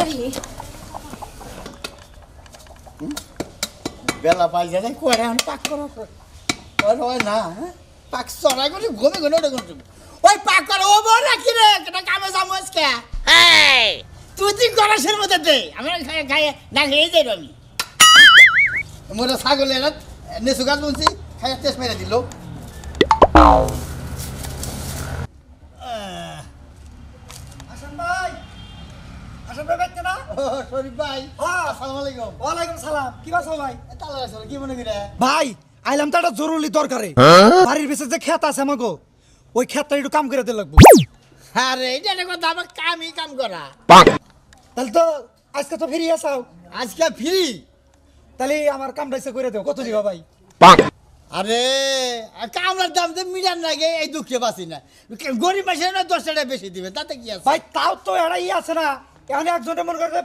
থুই আহি বেলা পাই যায় কোয়ারে এখন পাক করো হয় না হ্যাঁ? পাক চড়াই করে ঘুমে ঘুমে ওটা করছ ওই পাক করো ও বড় রাখি রে? কেটা কামে যাব আজকে তুই তুই গণেশের মধ্যে দে। আমি খাই খাই না খেয়ে যাই আমি। মোটা ছাগল এরা নেসু গাছ বলছি খাই তেজ মেরে দিল হাসান ভাই হাসান ভাই বাইতে না শরীফ ভাই হ্যাঁ। আসসালামু আলাইকুম। ওয়ালাইকুম সালাম। কি বাসো ভাই? তালা কি মনে করে? ভাই আইলাম তো একটা জরুরি দরকারে। বাড়ির পিছনে যে ক্ষেত আছে আমাকে ওই ক্ষেতটা একটু কাম করে দিতে লাগবো। আরে এটা আমার কামই কাম করা। তাহলে তো আজকে তো ফিরে আসাও আজকে ফ্রি? তাহলে আমার কামটা ইচ্ছে করে দেও কত দিবা ভাই? আরে কামলার দাম তো মিটার লাগে এই দুঃখে বাঁচি না। গরিব মাসে না দশ টাকা বেশি দিবে তাতে কি আছে? ভাই তাও তো এরা ই আছে না। এখন একজনে মনে করে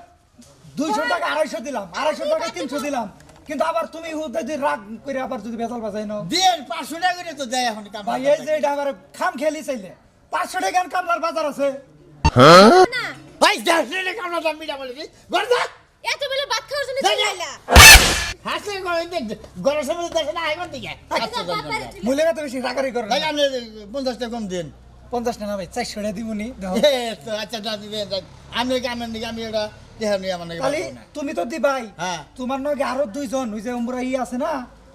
দুইশো টাকা আড়াইশো দিলাম আড়াইশো টাকা তিনশো দিলাম। কিন্তু আবার তুমি যদি রাগ করে আবার যদি বেতাল বাজাই নাও। দেড় পাঁচশো টাকা করে তো দেয় এখন ভাই এই যে এটা আমার খাম খেলি চাইলে। পাঁচশো টাকা কামলার বাজার আছে। না। ভাই দেড়শো টাকা কামলার দাম মিটা বলে গরদা এত বেলা ভাত খাওয়ার জন্য। আইলা হাসতে গরমের সময় দেশে না আইবার দিকে। আচ্ছা, তুলে- মূল্যে তো বেশি রাগারি করে ভাই আপনি পঞ্চাশ টাকা কম দিন। পঞ্চাশ টাকা ভাই চারশো টাকা দিবনি আচ্ছা আমি দিকে আমি ওটা না। তুমি তো দিবাই। হ্যাঁ। তোমার নগে আরও দুইজন ওই যে উমরা ই আছে না?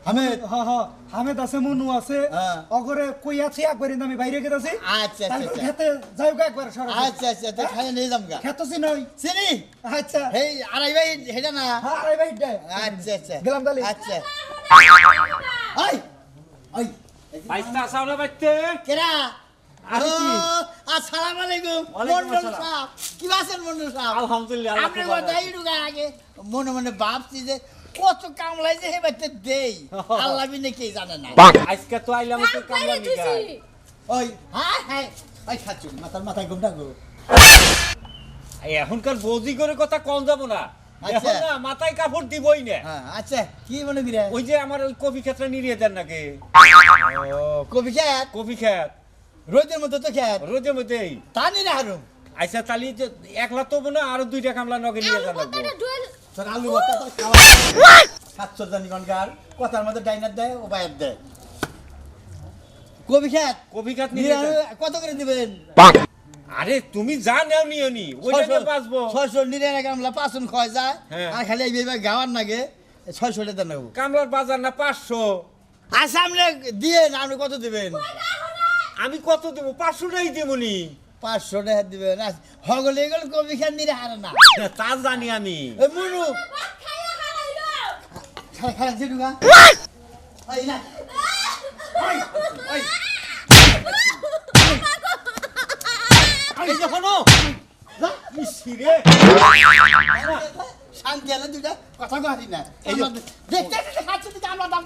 হামেদ। হ হ হামেদ আছে মনু আছে। হ্যাঁ। অগরে কই আছে? একবার আমি বাইরে আচ্ছা, আচ্ছা, আচ্ছা। খেতে হোক একবার সরাসরি। আচ্ছা আচ্ছা তো খাই নিয়ে যাম গা খেতে চিনই চিনি? আচ্ছা। এই আড়াই ভাই হেটা না? হ্যাঁ ভাই আচ্ছা আচ্ছা। গেলাম তাহলে। আচ্ছা। আসাও না বাইতে কেরা? আসসালামু আলাইকুম। মন্ডল সাহেব কি আছেন মন্ডল সাহেব? আলহামদুলিল্লাহ, আপনি খুব ভালো কথাই আগে মনে মনে ভাবছি যে কত কামলাই যে হে দেই। আল্লাহ বিনে কে জানে না। আজকে তো আইলাম তো কামলা থুইছি ওই হ্যাঁ হ্যাঁ ওই খাচ্ছু মাথার মাথায় ঘুমটা গো। এখনকার বৌদি করে কথা কম যাব না। আচ্ছা। এখন না মাথায় কাপড় দিবই না। হ্যাঁ আচ্ছা কি মনে করে ওই যে আমার ওই কফি ক্ষেত্রে নিয়ে দেন নাকি? ও কবি খেত কফি খেত রোদের মতো তো খেত। রোজের মধ্যেই। তা নি না হারুম। আচ্ছা তাহলে যে একলা তো না আরও দুইটা কামলা নগে নিয়ে ডুয়েল তোর আলু ভর্তা তোর খাওয়া সাতশো জানি কনকার কথার মধ্যে ডাইনার দেয় ও বাইর দেয়। কবি খেত? কফি খেত নিয়ে নিয়ে কত করে দিবেন? আরে তুমি যা নেও নিও নি ওইটাকে বাঁচবো। ছয়শো নিরে কামলা পাঁচশো খয় যায়। হ্যাঁ। আর খালি এইভাবে গাওয়ার নাগে ছয়শো টাকা নেব কামলার বাজার না পাঁচশো। আচ্ছা আপনি দিয়ে আপনি কত দিবেন? আমি কত দেবো পাঁচশো টাই দেবো নি পাঁচশো টাকা দিবেন আচ্ছা, হগলে এগুলো কবি খেত নিরে হারে না তা জানি আমি মুনু ওই না শান্তি আলে দুইটা কথা কহারি না দেখতে কামলা দাম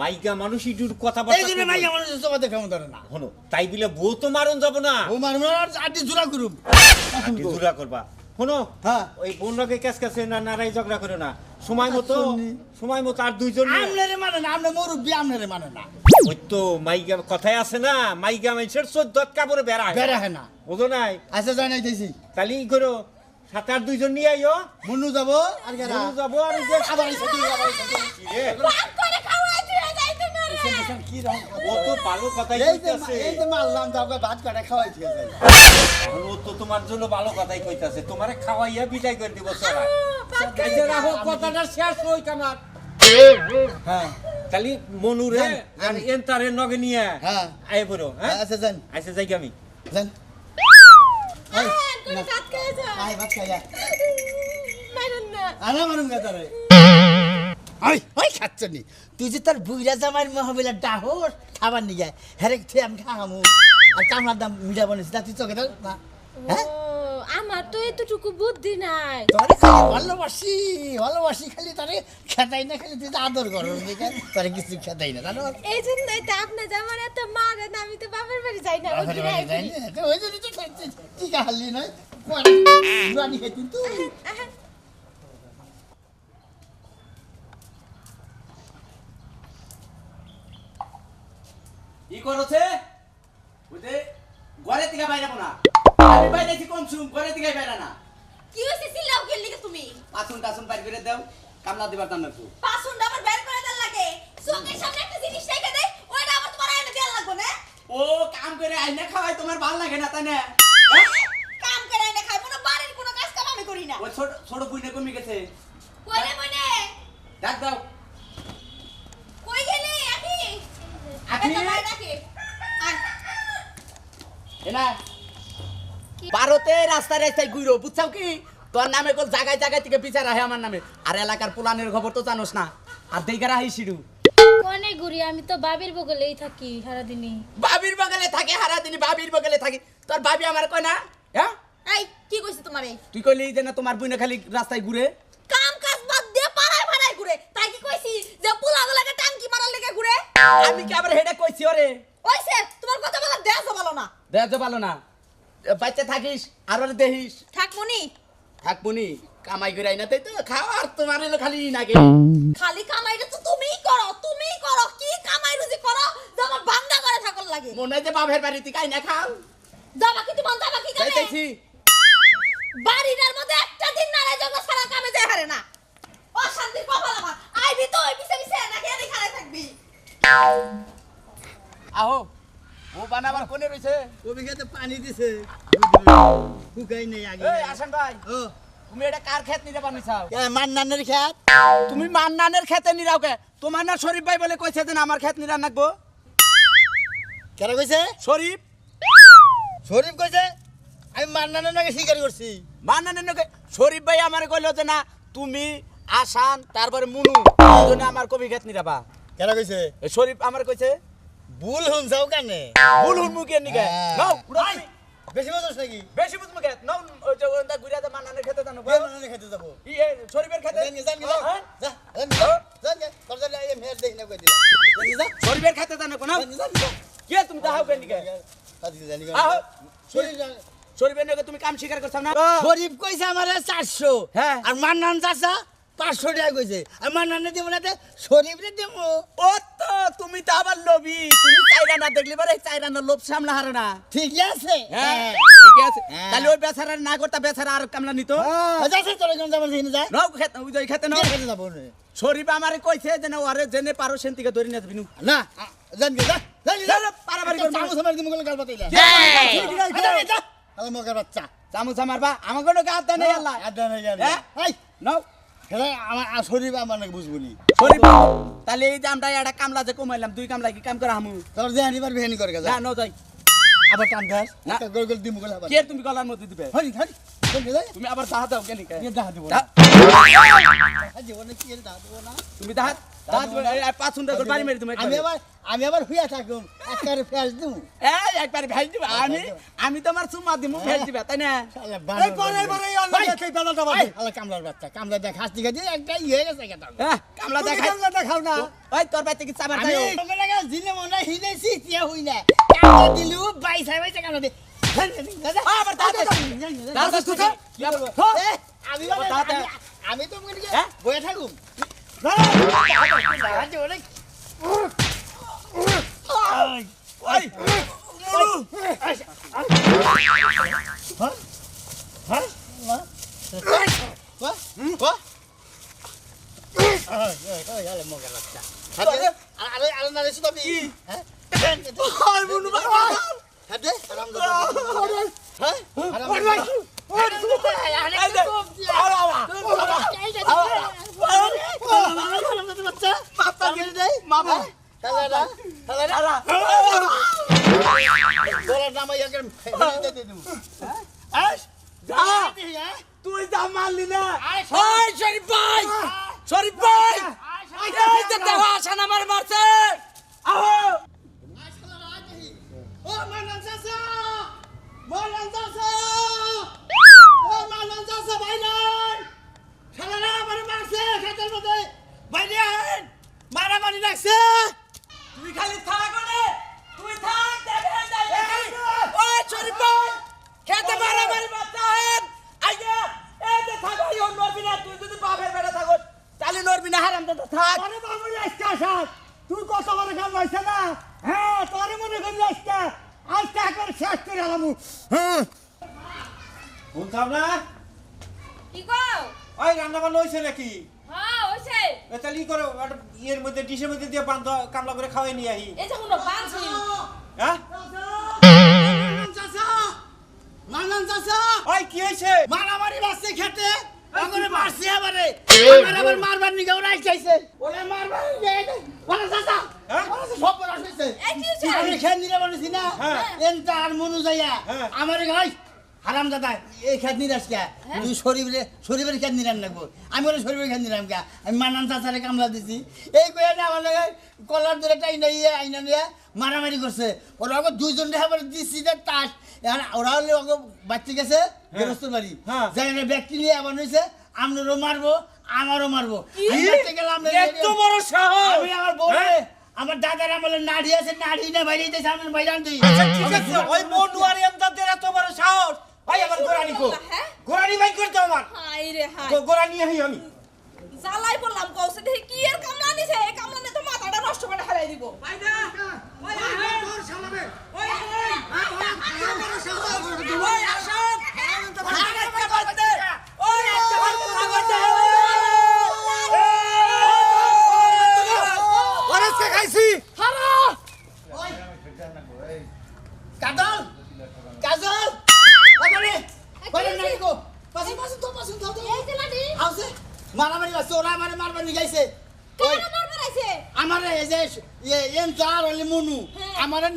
মাইকা মানুষ একটু কথা এই জন্য মানুষ সবাই কেমন ধরে না। হলো তাই বিলে বউ তো মারণ যাব না। ও মার মার আটি জোড়া করুম। আন্টি জুরা করবা। শোনো হ্যাঁ। ওই বোনরাকে ক্যাস ক্যাসে না নারাই ঝগড়া করে না। সময় মতো সময় মতো আর দুইজন আমনারে মানে না আমনে মুরব্বি আমনারে মানে না। ওই তো মাইকা কথায় আছে না মাইকা মানুষের চোদ্দ কাপড়ে বেড়া বেড়া হয় না। বুঝো নাই? আচ্ছা যাই নাই দিছি তাহলে ই করো। সাত আট দুইজন নিয়ে আইও। মুন্নু যাব আর কেরা বনু যাব আর যে আবার এসে তুই আবার এসে তুই। রে, দিয়ে রে কি রকম ও তো ভালো কথাই কইতাছে। এই যে মারলাম তাকে ভাত কাটা খাওয়াই ঠিক আছে এখন ও তো তোমার জন্য ভালো কথাই কইতাছে। তোমারে খাওয়াইয়া বিদায় করে দিব সবাই ভাত খাইয়া রাখো কথাটা শেষ হই কামার হ্যাঁ খালি মনুরে আর। এন্তারে নগে নিয়ে হ্যাঁ। আই বড় হ্যাঁ? আচ্ছা যান। আইসা যাই আমি। যান। তুই যে তার বুইরা জামাই মহাবিলা ডাহর খাবার নিয়ে যায়। হ্যারে থে আমি খাহামু আর কামলার দাম মিঠা বনিস না তুই চোখে না। ও আমার তো এতটুকু বুদ্ধি নাই। তোরে খালি ভালোবাসি ভালোবাসি খালি তারে খেতাই না খালি তুই তো আদর করো তারে কিছু খেতাই না জানো? এই জন্যই তো যেমন এত মারেন আমি তো বাপের বাড়ি যাই না না, ওই জন্যই তো নয় রানি ঘরে থেকে বাইরে না আমি শুন ঘরে থেকে বাইরে না। কি হইছে? সিলাও গেল লিগে তুমি? আসুন টাসুন বাইর করে দাও কামলা দিবার টান একটু পাসুন্ডা আবার বের করে দেন লাগে। চোখের সামনে একটা জিনিস রেখে দেয় ওইটা আবার তোমার আইনে দেন লাগবে না? ও কাম করে আইনে খাওয়াই তোমার ভালো লাগে না তাই না কাম করে আইনে খাই কোনো বাড়ির কোনো কাজ কাম আমি করি না। ও ছোট ছোট বুইনে কমে গেছে। কইরে মনে ডাক দাও। কই গেলি? এটা ভাই নাকি আয়। এনা ভারতে রাস্তায় রাস্তায় ঘুরো বুঝছাও কি? তোর নামে কল জায়গায় জায়গায় থেকে বিচার আহে আমার নামে। আর এলাকার পুলানের খবর তো জানোস না। আর দেখার আহি শিরু কোনে ঘুরি? আমি তো বাবির বগলেই থাকি সারাদিনই। বাবির বগলে থাকে হারা দিন বাবির বগলে থাকে। তোর বাবি আমার কয় না? হ্যাঁ? এই কি কইছে তোমারে? তুই কইলি যে না তোমার বুইনে খালি রাস্তায় ঘুরে। কাম কাজ বাদ দিয়ে পাড়ায় পাড়ায় ঘুরে। তাই কি কইছি? যে পোলাগুলাকে টাঙ্কি মারার লেগে ঘুরে? আমি কি আবার হেডে কইছি ওরে? ওইছে তোমার কথা বলা দেশ ভালো না। তো ভালো না। বাচ্চা থাকিস আর দেখিস ঠাকমনি থাকবনি কামাই করে আইনা তাই তো খাও আর তোমার এলো খালি নাকি খালি কামাইটা তো তুমিই করো তুমিই করো কি কামাই রুজি করো আমার বান্দা করে থাকল লাগে। মনে যে বাপের বাড়িতে কাই না খাও। দাবা কি তোমার দাবা কি কামে যাইতেছি। বাড়িটার মধ্যে একটা দিন না রে জগৎ সারা কামে যায় হারে না। অশান্তির কপাল আমার। আইবি তো ওই পিছে পিছে নাকি এদিকে থাকবি? আহো ও বানাবার কোনে রইছে? কবিকে পানি দিছে। শুকাই নেই আগে। এই আসান ভাই। ও। তুমি এটা কার ক্ষেত নিতে পারনি চাও মান্নানের খেত তুমি মান্নানের খেতে নিরাও কে? তোমার না শরীফ ভাই বলে কইছে যে আমার ক্ষেত নিরান রাখব কেন কইছে? শরীফ। শরীফ কইছে? আমি মান্নানের নাকি স্বীকার করছি। মান্নানের নাকি? শরীফ ভাই আমার কইলো যে না তুমি আসান তারপরে মুনু দুজনে আমার কবি খেত নিরাবা। কেন কইছে? শরীফ আমার কইছে? ভুল শুনছাও কানে ভুল হুন মুখে নিকে হ্যাঁ। নাও উড়ো ভাই, তুমি। বেশি বছর নাকি? বেশি বুঝ মুখে। নাও ওই যে ওন্দা ঘুরিয়া যে মান্নানের খেতে জানো। কে মান্নানের খেতে যাব। ই এ শরীফের খেতে। জান জান গে, হ্যাঁ? যা, জান। গে, জান গে, তোর জন্য এই মেয়ের দেখি না কই দিলাম। জান যা, শরীফের খেতে জানো কোন? জান জান গে, কে তুমি তাহাও কে নিকে তাড়াতাড়ি জানি। আহো। শরীফ জান- শরীফের নাকি তুমি কাম স্বীকার করছ না? শরীফ কইছে আমার চারশো। হ্যাঁ। আর মান্নান চাচা পাঁচশো টাকা কইছে। আর মান্নানে দিব না শরীফ রে দিব ও তো তুমি তো আবার লোভী। তুমি চাইরা না দেখলি পারে চাইরা না লোভ সামলা হারে না। ঠিক আছে। হ্যাঁ হ্যাঁ। ঠিক আছে। হ্যাঁ। তাহলে ওই বেচারা না করতা বেচারা আর কামলা নিত? যাচ্ছে তোর কোন যাবার দিন যা নাও খেতে ওই যে খেতে নাও। কে খেতে যাব রে? শরীফ আমারে কইছে যে না ওরে জেনে পারো সেন থেকে ধরে নিয়ে যাবি না জান গে, যা জান যা। যা, পারাপারি করব। চামচ আমার দিমু গেলে গাল বাতাইলা হ্যাঁ। যা। আরে মগের বাচ্চা। চামচ আল্লাহ। হ্যাঁ? এই। নাও। হেরে আমার শরীফ আমার নাকি বুঝবনি শরীফ তাহলে এই যে আমরা একটা কামলা যে কমাইলাম দুই কামলা কি কাম করা হামু? তোর দেহানি পারবি হেনি করে না যা ন যাই আবার কাম ধর। না। গোল গোল দিমু গেলে কে তুমি গলার মধ্যে দিবে? হরি হরি। যা তুমি আবার দাহা দাও কেন কে দাহা দিব না। জীবনে কি দাহা দিব না? তুমি দাহাত আমি আবার আমি হুইয়া থাকুম একবারে ফেস দিমু এই একবার ভেজ দিবা। আমি আমি তোমার চুমা দিমু ভেজ দিবা তাই না? এই পরে পরে অন্য দেখে বেলাটা বাজে আল্লাহ কামলার বাচ্চা কামলা দেখ হাসি খাচ্ছি একটা ইয়ে হয়ে গেছে কেটা হ্যাঁ, কামলা তুমি দেখাই কামলাটা না। ওই তোর বাড়িতে কি চাবার আমি খাই তোমরা লাগা জিনে মনে হিনেছি তিয়া হই না। কামলা দিলু বাইসা বাইসা কামলা দে আবার দাঁত দাঁত তুই কি বলব আমি আবার দাঁত আমি- আমি তো মনে হ্যাঁ? বয়ে থাকুম ওই মামা তুই যা মারলি না শরীফ ভাই শরীফ ভাই দেওয়া আসান আমার মারছে ও মানন চাচা পালন যাচ্ছে বাইরেন খালি থাক মানে, তুমি থাক খেতে মারামারি মারতেন আইয়া এই যে থাকাই অন্য বিনা তুই যদি বাপের বেড়া নরবি না হারাম দাদা থাক। বাবু আজকে তুই কত বড় না? হ্যাঁ তোরে মনে করি আজকে। আজকে শেষ করে আলামু। হ্যাঁ। বলতাম না? ওই রান্না বান্না হয়েছে নাকি? হ্যাঁ হইছে। তাহলে ই করো ইয়ের মধ্যে ডিশের মধ্যে দিয়ে বান্ধ কামলা করে খাওয়াই নিয়ে আহি। এই যে হুনো বানছি হ্যাঁ? চাচা চাচা। ওই কি হয়েছে মারামারি বাসছে খেতে। মারছি আমারে। আমার আবার মারবার নিকে ওরাই চাইছে ওরে মারবার চাচা হ্যাঁ? সব বড় হইছে। এই কি হইছে? আমি খেয়ে নিরে না? হ্যাঁ। এনটা আর মনু যাইয়া। আমারে ভাই হারাম দাদা এই খেত নিরাস কে? তুই শরীরে শরীরের খেত নিরাম লাগবো আমি ওরা শরীরের খেত নিরাম কে? আমি মানান চাচারে কামলা দিছি। এই কয়ে না আমার লগে কলার ধরে টাইনা ইয়ে আইনা নিয়ে মারামারি করছে। ওরা ওকে দুইজন রেখা বলে দিচ্ছি যে তাস। ওরা হলে ওকে বাচ্চা গেছে গেরস্ত বাড়ি। হ্যাঁ। যাই ব্যক্তি নিয়ে আবার হয়েছে আপনারও মারবো আমারও মারবো। আমি বাচ্চা গেলাম এত বড় সাহস! আমি আমার হ্যাঁ? আমার দাদার আমলে নাড়ি আছে নাড়ি না বাইরে দিয়েছে আমার বাইরান দিই আচ্ছা ঠিক আছে ওই মনু আর এত বড় সাহস! ওই আমার গোরানি কো। হ্যাঁ? গোরানি বাই করতে আমার। হাই রে হাই গোরানি হই আমি। জ্বালাই বললাম কৌছে দেখি কি এর কামলা নিছে? এই কামলা তো মাথাটা নষ্ট করে হারাই দিব। আজকে খাইছি কাজল কাজল ওখানে বাইরে নাড়ি গো পাশে পাশে তো পাশে তো এই যে লাডি আছে মারামারি আছে ওরা আমারে মারবার নিয়ে গাইছে ওই কেন মারবার আইছে আমারে এই যে ইয়ে এন চার হলে মনু আমারে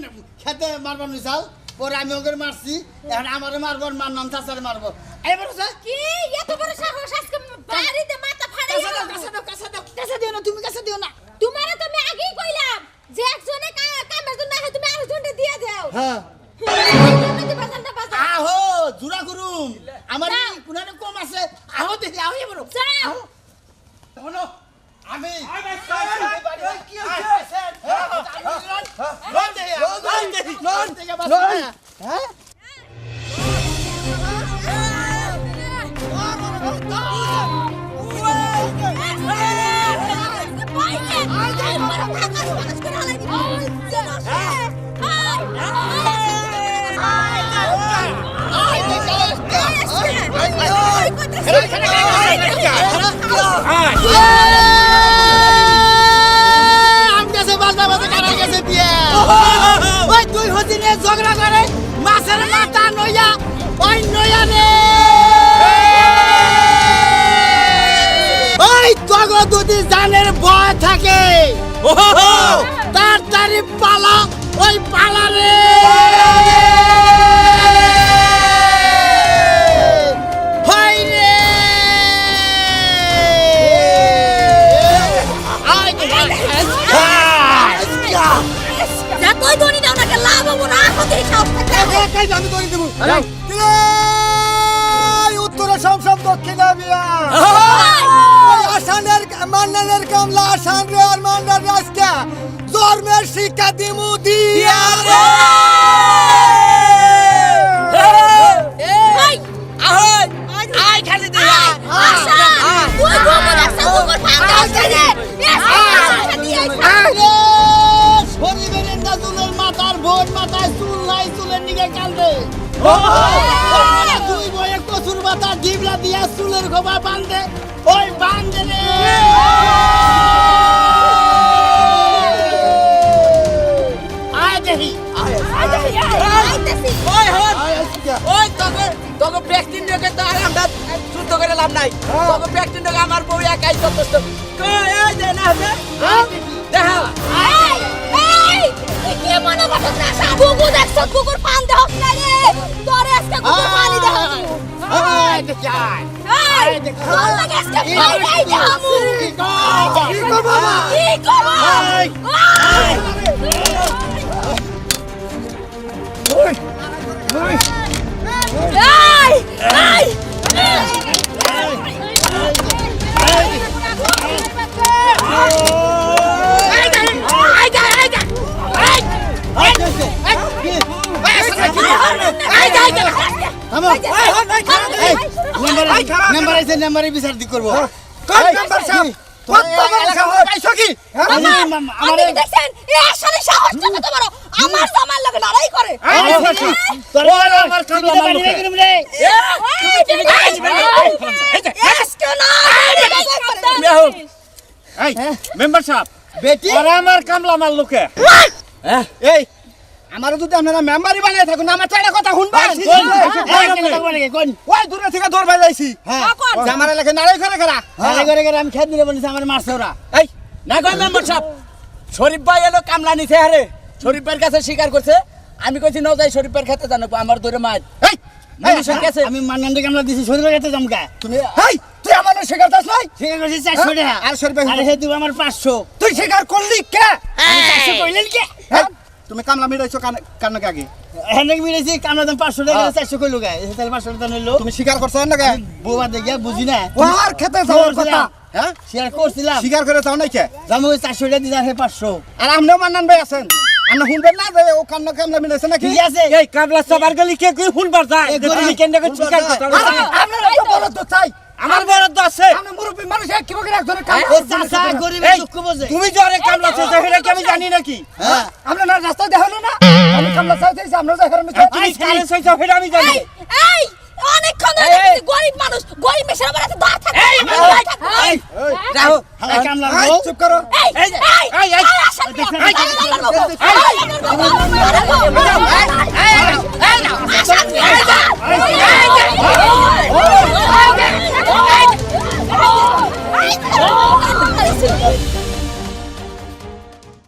খেতে মারবার নিশাল পরে আমি ওকে মারছি এখন আমারে মারবার মার নাম চাচারে মারবো। এবার কি? এত বড় সাহস আজকে বাড়িতে মাথা ফাড়াই কাছে দাও কাছে দাও কাছে দাও না তুমি কাছে দিও না। তোমারে তো আমি আগেই কইলাম যে একজনে কামের জন্য তুমি আরেকজনকে দিয়ে দাও। হ্যাঁ। ঝগড়া করে মাছের নইয়া ওই নইয়া রে ওই তগ যদি জানের ভয় থাকে তারি পালা, ওই পালা রে আমি করে দেবো। উত্তরে সব দক্ষিণে বিয়া আসানের মান্নানের কামলা আসান রে আর মান্নার রাস্তা জন্মের শিক্ষা দিমু দিয়া তোকে তোকে ব্যক্তি নিয়ে তো আর আমরা শুদ্ধ করে লাভ নাই। তোকে ব্যক্তি নিয়ে আমার বউ একাই যথেষ্ট কই, এই যে না আছে? দেখা। নাম্বার আছে নাম্বারে বিচার দি করব দেখছেন এই আসলে সাহস কত বড় আমার জামার লগে লড়াই করে। আমার কামলা মাল লোকে। এই, মেম্বার সাহেব বেটি ওরা আমার কামলা মার লোকে এই আমার যদি আপনারা মেম্বারই বানিয়ে থাকুন আমার চাইটা কথা শুনবেন ওই দূরে থেকে দৌড় ভাই যাইছি হ্যাঁ আমার এলাকায় নাড়াই করে করা নাড়াই করে করে আমি খেত দিলে বলেছি আমার মারছে ওরা এই না কই মেম্বার সাহেব শরীফ ভাই এলো কামলা নিছে হারে শরীফের কাছে স্বীকার করছে। আমি কইছি নাও যাই শরীফের খেতে জানো আমার ধরে মার। হ্যাঁ, মানুষের কাছে আমি মান্নানকে আমরা দিছি শরীফের খেতে জামকা তুমি এই তুই আমার স্বীকার দাস নাই? স্বীকার করছিস 400 হ্যাঁ? টাকা। আর শরীফের আরে হে দিব আমার 500 তুই স্বীকার করলি কে? আমি 400 কইলেন কে? তুমি কামলা মিড়াইছো কান কাকে? হ্যাঁ, হেনেক মিড়াইছি কামলা দাম 500 টাকা 400 কইলো গায় এই তাহলে 500 টাকা নিলো। তুমি স্বীকার করছ না গে বোবা দে গিয়া বুঝি না। ওর খেতে যাওয়ার কথা? হ্যাঁ? স্বীকার করছিলাম। স্বীকার করে যাও নাই কে? জামু 400 টাকা দিদার হে 500 আর আমনেও মানন ভাই আছেন। আপনি শুনবেন না যে ও কান্না কামলা মিলাইছে নাকি? ঠিক আছে। এই কামলা সবার গলি কে কই শুনবার যায়? যে গরিব- কেন শুনবার চিকার আরে, আপনারা তো বড় তো চাই। আমার বরাদ্দ আছে। আপনি মুরব্বী মানুষ এক কীভাবে একজনের কাম চাচা গরিবের দুঃখ বোঝে। তুমি যে অনেক কামলা আছে সেটা কি আমি জানি নাকি? হ্যাঁ। আপনার না রাস্তা দেখাল না? আমি কামলা তুমি কারে চাইছো সেটা আমি জানি। এই, গরিব মানুষ গরিব মেশার আমার হাতে দাঁড় থাকে এই রাহো এই কামলা রাহো চুপ করো এই এই এই এই Oh!